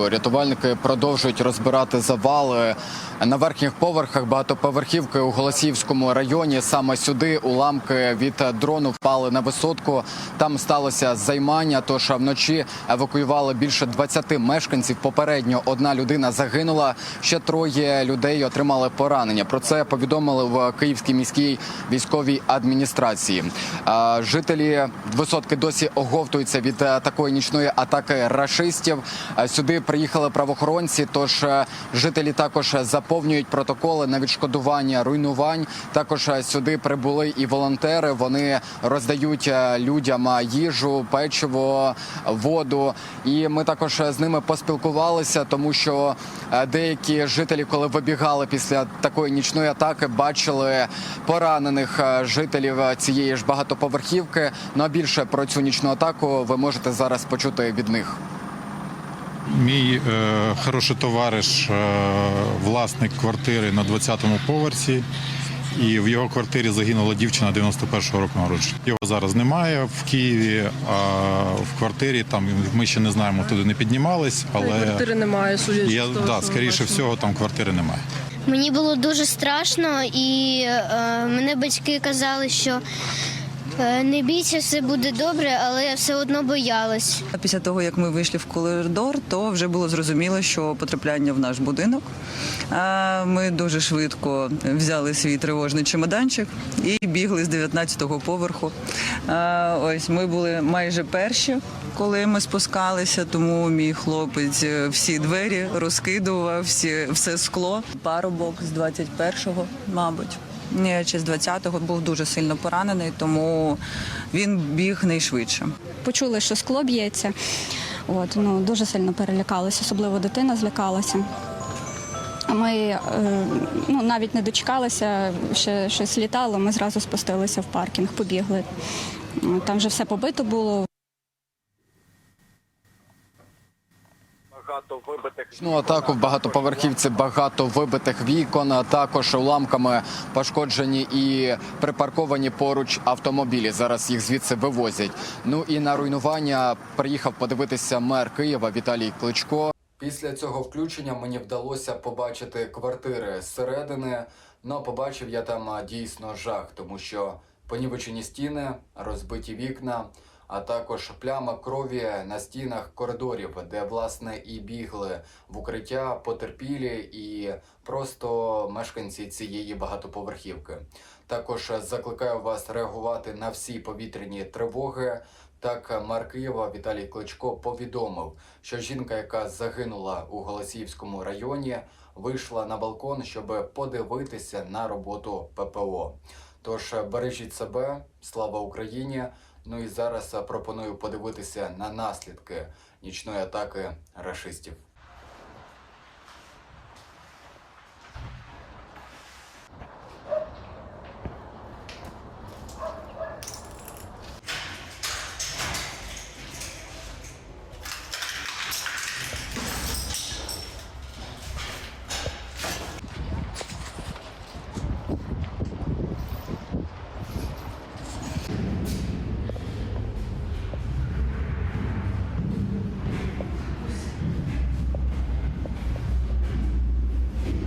Рятувальники продовжують розбирати завали на верхніх поверхах багатоповерхівки у Голосіївському районі. Саме сюди уламки від дрону впали на висотку. Там сталося займання. Тож вночі евакуювали більше 20 мешканців. Попередньо одна людина загинула. Ще троє людей отримали поранення. Про це повідомили в Київській міській військовій адміністрації. Жителі висотки досі оговтуються від е, такої нічної атаки рашистів. Е, Сюди приїхали правоохоронці. Тож е, жителі також заповнюють протоколи на відшкодування руйнувань. Також е, сюди прибули і волонтери. Вони роздають е, людям е, їжу, печиво, воду. І ми також з ними поспілкувалися, тому що деякі жителі, коли вибігали після такої нічної атаки, бачили поранених жителів цієї ж багатоповерхівки. Ну а більше про цю нічну атаку ви можете зараз почути від них. Мій е, хороший товариш, е, власник квартири на 20-му поверсі, і в його квартирі загинула дівчина 91-го року народження. Його зараз немає в Києві, а в квартирі там ми ще не знаємо, туди не піднімались, але Квартири немає, судячи я з того, да, що скоріше бачимо. всього там квартири немає. Мені було дуже страшно, і е, мене батьки казали, що не бійся, все буде добре, але я все одно боялась. Після того, як ми вийшли в коридор, то вже було зрозуміло, що потрапляння в наш будинок. Ми дуже швидко взяли свій тривожний чемоданчик і бігли з 19-го поверху. Ось ми були майже перші, коли ми спускалися, тому мій хлопець е, всі двері розкидував, всі, все скло. Парубок з 21-го, мабуть. Чи з 20-го був дуже сильно поранений, тому він біг найшвидше. почули, що скло б'ється. От, ну, дуже сильно перелякалися, особливо дитина злякалася. Ми е, ну, навіть не дочекалися, ще щось літало, ми зразу спустилися в паркінг, побігли. Там вже все побито було, Ну, атаку в багатоповерхівці багато вибитих вікон, а також уламками пошкоджені і припарковані поруч автомобілі. Зараз їх звідси вивозять. Ну і на руйнування приїхав подивитися мер Києва Віталій Кличко. Після цього включення мені вдалося побачити квартири зсередини. Ну, побачив я там дійсно жах, тому що понівечені стіни, розбиті вікна, а також пляма крові на стінах коридорів, де власне і бігли в укриття потерпілі і просто мешканці цієї багатоповерхівки. Також закликаю вас реагувати на всі повітряні тривоги. Так, мер Києва Віталій Кличко повідомив, що жінка, яка загинула у Голосіївському районі, вийшла на балкон, щоб подивитися на роботу ППО. Тож бережіть себе, слава Україні! Ну і зараз пропоную подивитися на наслідки нічної атаки рашистів.